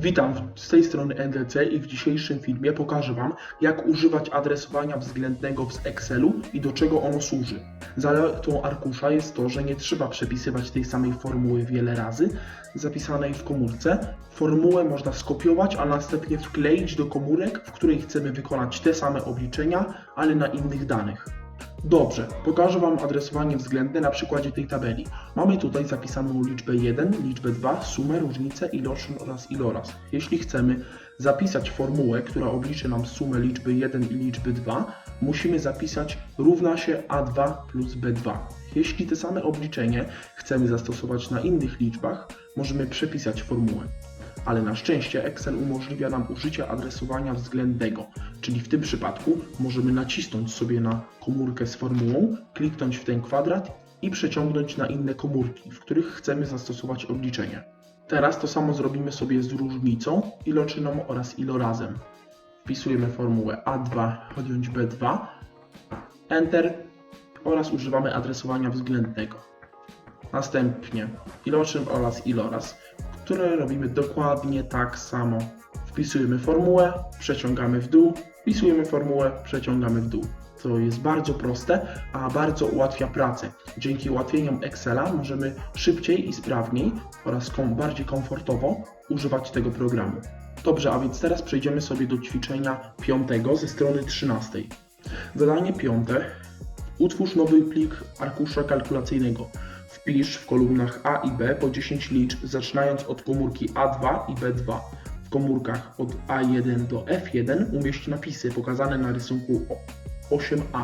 Witam, z tej strony NDC i w dzisiejszym filmie pokażę Wam, jak używać adresowania względnego w Excelu i do czego ono służy. Zaletą arkusza jest to, że nie trzeba przepisywać tej samej formuły wiele razy zapisanej w komórce. Formułę można skopiować, a następnie wkleić do komórek, w której chcemy wykonać te same obliczenia, ale na innych danych. Dobrze, pokażę Wam adresowanie względne na przykładzie tej tabeli. Mamy tutaj zapisaną liczbę 1, liczbę 2, sumę, różnicę, iloczyn oraz iloraz. Jeśli chcemy zapisać formułę, która obliczy nam sumę liczby 1 i liczby 2, musimy zapisać równa się A2 plus B2. Jeśli te same obliczenie chcemy zastosować na innych liczbach, możemy przepisać formułę ale na szczęście Excel umożliwia nam użycie adresowania względnego, czyli w tym przypadku możemy nacisnąć sobie na komórkę z formułą, kliknąć w ten kwadrat i przeciągnąć na inne komórki, w których chcemy zastosować obliczenie. Teraz to samo zrobimy sobie z różnicą, iloczyną oraz ilorazem. Wpisujemy formułę A2 odjąć B2, Enter oraz używamy adresowania względnego. Następnie iloczyn oraz iloraz, które robimy dokładnie tak samo. Wpisujemy formułę, przeciągamy w dół, wpisujemy formułę, przeciągamy w dół. To jest bardzo proste, a bardzo ułatwia pracę. Dzięki ułatwieniom Excela możemy szybciej i sprawniej oraz bardziej komfortowo używać tego programu. Dobrze, a więc teraz przejdziemy sobie do ćwiczenia piątego ze strony 13. Zadanie piąte. Utwórz nowy plik arkusza kalkulacyjnego. Wpisz w kolumnach A i B po 10 liczb, zaczynając od komórki A2 i B2. Komórkach od A1 do F1 umieść napisy pokazane na rysunku 8A.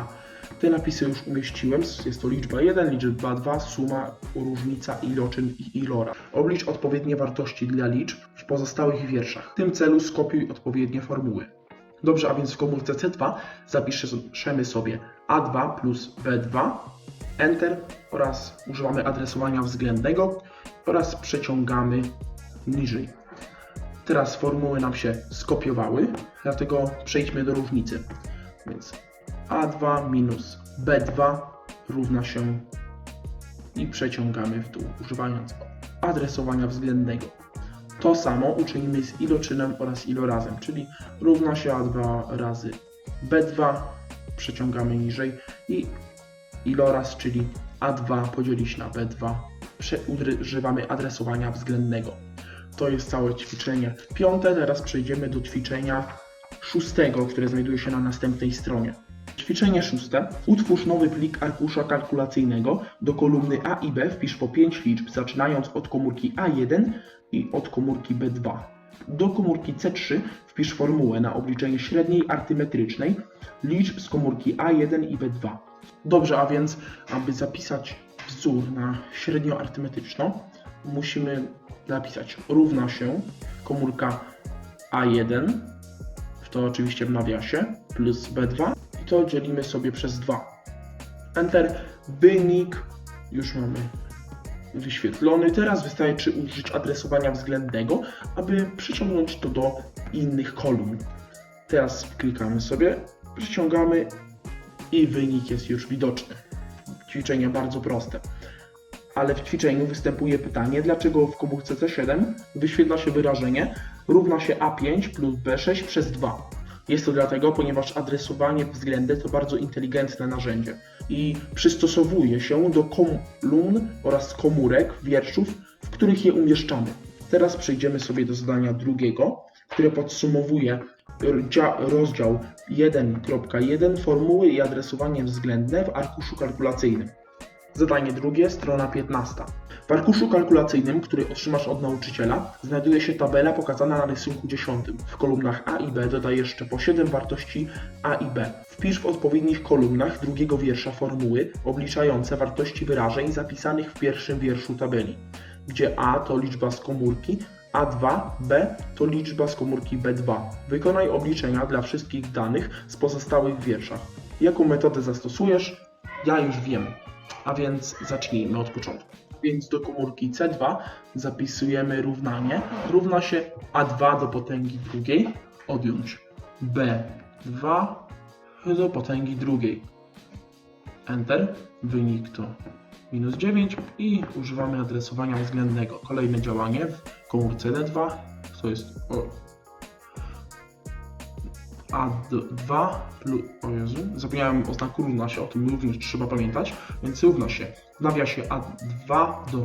Te napisy już umieściłem, jest to liczba 1, liczba 2, suma, różnica, iloczyn i ilora. Oblicz odpowiednie wartości dla liczb w pozostałych wierszach. W tym celu skopiuj odpowiednie formuły. Dobrze, a więc w komórce C2 zapiszemy sobie A2 plus B2, Enter oraz używamy adresowania względnego oraz przeciągamy niżej. Teraz formuły nam się skopiowały, dlatego przejdźmy do różnicy. Więc A2 minus B2 równa się i przeciągamy w dół, używając adresowania względnego. To samo uczynimy z iloczynem oraz ilorazem, czyli równa się A2 razy B2, przeciągamy niżej i iloraz, czyli A2 podzielić na B2, używamy adresowania względnego. To jest całe ćwiczenie piąte. Teraz przejdziemy do ćwiczenia szóstego, które znajduje się na następnej stronie. Ćwiczenie szóste. Utwórz nowy plik arkusza kalkulacyjnego. Do kolumny A i B wpisz po 5 liczb, zaczynając od komórki A1 i od komórki B2. Do komórki C3 wpisz formułę na obliczenie średniej artymetrycznej liczb z komórki A1 i B2. Dobrze, a więc, aby zapisać wzór na średnią arytmetyczną, musimy zapisać równa się komórka A1, to oczywiście w nawiasie, plus B2 i to dzielimy sobie przez 2. Enter, wynik już mamy wyświetlony. Teraz wystarczy użyć adresowania względnego, aby przyciągnąć to do innych kolumn. Teraz klikamy sobie, przyciągamy i wynik jest już widoczny. Ćwiczenie bardzo proste. Ale w ćwiczeniu występuje pytanie, dlaczego w komórce C7 wyświetla się wyrażenie równa się A5 plus B6 przez 2. Jest to dlatego, ponieważ adresowanie względne to bardzo inteligentne narzędzie i przystosowuje się do kolumn oraz komórek wierszów, w których je umieszczamy. Teraz przejdziemy sobie do zadania drugiego, które podsumowuje rozdział 1.1 formuły i adresowanie względne w arkuszu kalkulacyjnym. Zadanie drugie, strona 15. W arkuszu kalkulacyjnym, który otrzymasz od nauczyciela, znajduje się tabela pokazana na rysunku 10. W kolumnach A i B dodaj jeszcze po 7 wartości A i B. Wpisz w odpowiednich kolumnach drugiego wiersza formuły obliczające wartości wyrażeń zapisanych w pierwszym wierszu tabeli, gdzie A to liczba z komórki, a2, B to liczba z komórki B2. Wykonaj obliczenia dla wszystkich danych z pozostałych wierszach. Jaką metodę zastosujesz? Ja już wiem. A więc zacznijmy od początku. Więc do komórki C2 zapisujemy równanie. Równa się A2 do potęgi drugiej odjąć B2 do potęgi drugiej. Enter. Wynik to minus 9 i używamy adresowania względnego. Kolejne działanie w komórce D2 to jest A2 plus, o Jezu, zapomniałem o znaku równa się, o tym również trzeba pamiętać, więc równa się w nawiasie A2 do,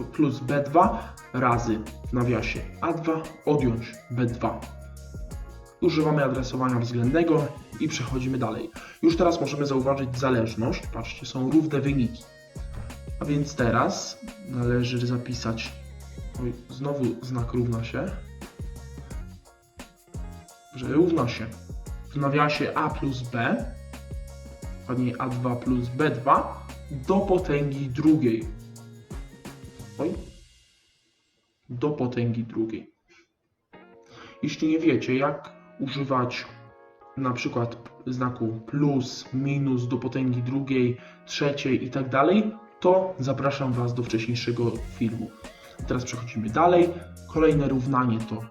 y, plus B2 razy w nawiasie A2 odjąć B2. Używamy adresowania względnego i przechodzimy dalej. Już teraz możemy zauważyć zależność, patrzcie, są równe wyniki. A więc teraz należy zapisać, oj, znowu znak równa się, że równa się w nawiasie a plus b, dokładniej a2 plus b2 do potęgi drugiej. Oj. Do potęgi drugiej. Jeśli nie wiecie, jak używać na przykład znaku plus, minus do potęgi drugiej, trzeciej i tak dalej, to zapraszam Was do wcześniejszego filmu. Teraz przechodzimy dalej. Kolejne równanie to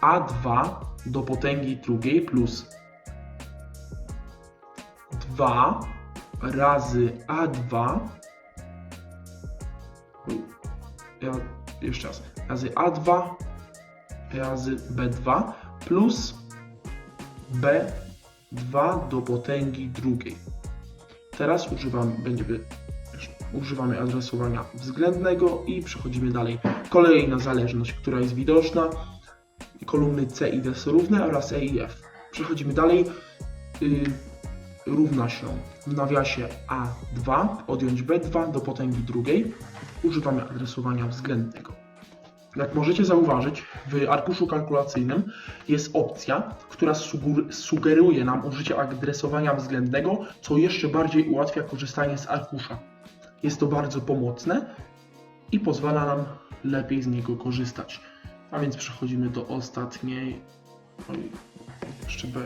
a2 do potęgi drugiej plus 2 razy a2 ja, jeszcze raz razy a2 razy b2 plus b2 do potęgi drugiej. Teraz używamy, będziemy, używamy adresowania względnego i przechodzimy dalej. Kolejna zależność, która jest widoczna, kolumny C i D są równe oraz E i F. Przechodzimy dalej. Y, równa się w nawiasie A2 odjąć B2 do potęgi drugiej. Używamy adresowania względnego. Jak możecie zauważyć, w arkuszu kalkulacyjnym jest opcja, która sugeruje nam użycie adresowania względnego, co jeszcze bardziej ułatwia korzystanie z arkusza. Jest to bardzo pomocne i pozwala nam lepiej z niego korzystać. A więc przechodzimy do ostatniej, oj, jeszcze B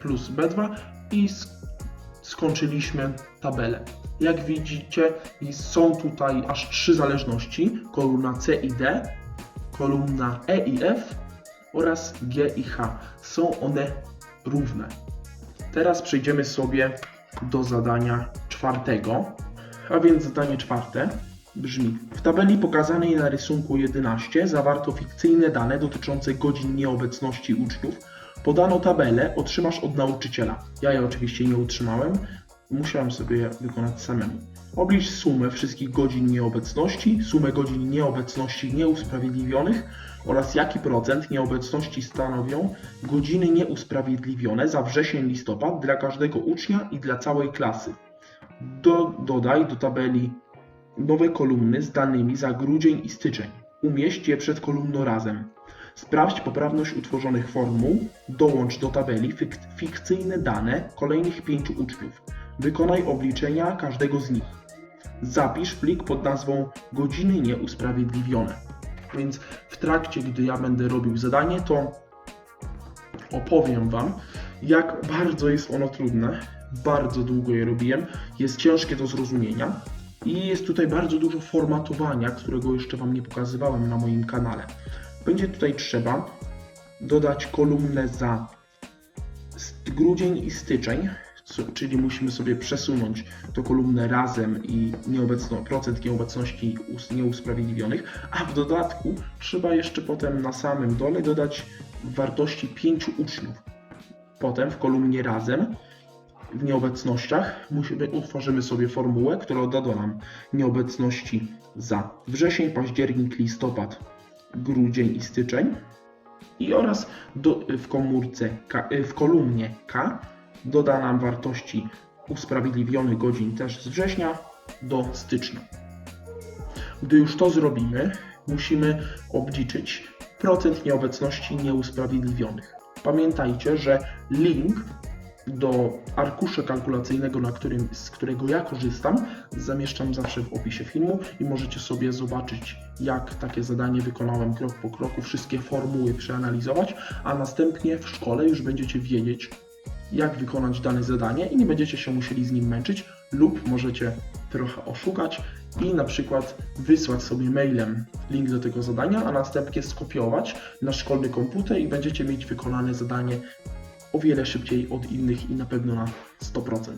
plus B2 i sk- skończyliśmy tabelę. Jak widzicie, są tutaj aż trzy zależności: kolumna C i D, kolumna E i F oraz G i H. Są one równe. Teraz przejdziemy sobie do zadania czwartego. A więc zadanie czwarte brzmi: W tabeli pokazanej na rysunku 11 zawarto fikcyjne dane dotyczące godzin nieobecności uczniów. Podano tabelę, otrzymasz od nauczyciela. Ja je oczywiście nie utrzymałem, musiałem sobie wykonać samemu. Oblicz sumę wszystkich godzin nieobecności, sumę godzin nieobecności nieusprawiedliwionych oraz jaki procent nieobecności stanowią godziny nieusprawiedliwione za wrzesień-listopad dla każdego ucznia i dla całej klasy. Do, dodaj do tabeli nowe kolumny z danymi za grudzień i styczeń. Umieść je przed kolumnorazem. Sprawdź poprawność utworzonych formuł. Dołącz do tabeli fik fikcyjne dane kolejnych pięciu uczniów. Wykonaj obliczenia każdego z nich. Zapisz plik pod nazwą godziny nieusprawiedliwione. Więc w trakcie, gdy ja będę robił zadanie, to opowiem Wam, jak bardzo jest ono trudne. Bardzo długo je robiłem. Jest ciężkie do zrozumienia. I jest tutaj bardzo dużo formatowania, którego jeszcze Wam nie pokazywałem na moim kanale. Będzie tutaj trzeba dodać kolumnę za grudzień i styczeń, czyli musimy sobie przesunąć to kolumnę razem i nieobecno, procent nieobecności us- nieusprawiedliwionych, a w dodatku trzeba jeszcze potem na samym dole dodać wartości pięciu uczniów. Potem w kolumnie razem w nieobecnościach musimy, utworzymy sobie formułę, która doda nam nieobecności za wrzesień, październik, listopad, grudzień i styczeń i oraz do, w komórce K, w kolumnie K doda nam wartości usprawiedliwionych godzin też z września do stycznia. Gdy już to zrobimy, musimy obliczyć procent nieobecności nieusprawiedliwionych. Pamiętajcie, że link do arkusza kalkulacyjnego, na którym, z którego ja korzystam, zamieszczam zawsze w opisie filmu i możecie sobie zobaczyć, jak takie zadanie wykonałem krok po kroku, wszystkie formuły przeanalizować, a następnie w szkole już będziecie wiedzieć, jak wykonać dane zadanie i nie będziecie się musieli z nim męczyć, lub możecie trochę oszukać i na przykład wysłać sobie mailem link do tego zadania, a następnie skopiować na szkolny komputer i będziecie mieć wykonane zadanie o wiele szybciej od innych i na pewno na 100%.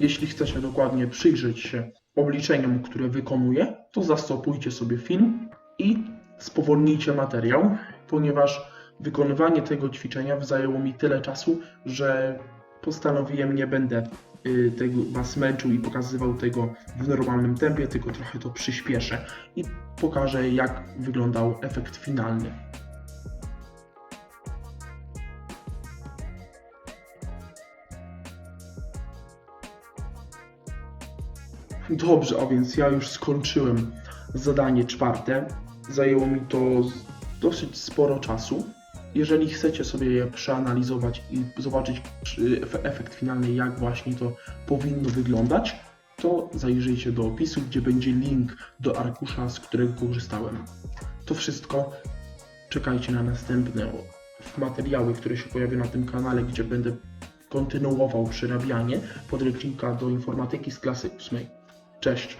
Jeśli chcecie dokładnie przyjrzeć się obliczeniom, które wykonuję, to zastopujcie sobie film i spowolnijcie materiał, ponieważ Wykonywanie tego ćwiczenia zajęło mi tyle czasu, że postanowiłem nie będę y, tego Was męczył i pokazywał tego w normalnym tempie, tylko trochę to przyspieszę i pokażę jak wyglądał efekt finalny. Dobrze, a więc ja już skończyłem zadanie czwarte. Zajęło mi to dosyć sporo czasu. Jeżeli chcecie sobie je przeanalizować i zobaczyć czy efe- efekt finalny, jak właśnie to powinno wyglądać, to zajrzyjcie do opisu, gdzie będzie link do arkusza, z którego korzystałem. To wszystko. Czekajcie na następne materiały, które się pojawią na tym kanale, gdzie będę kontynuował przerabianie podręcznika do informatyki z klasy 8. Cześć!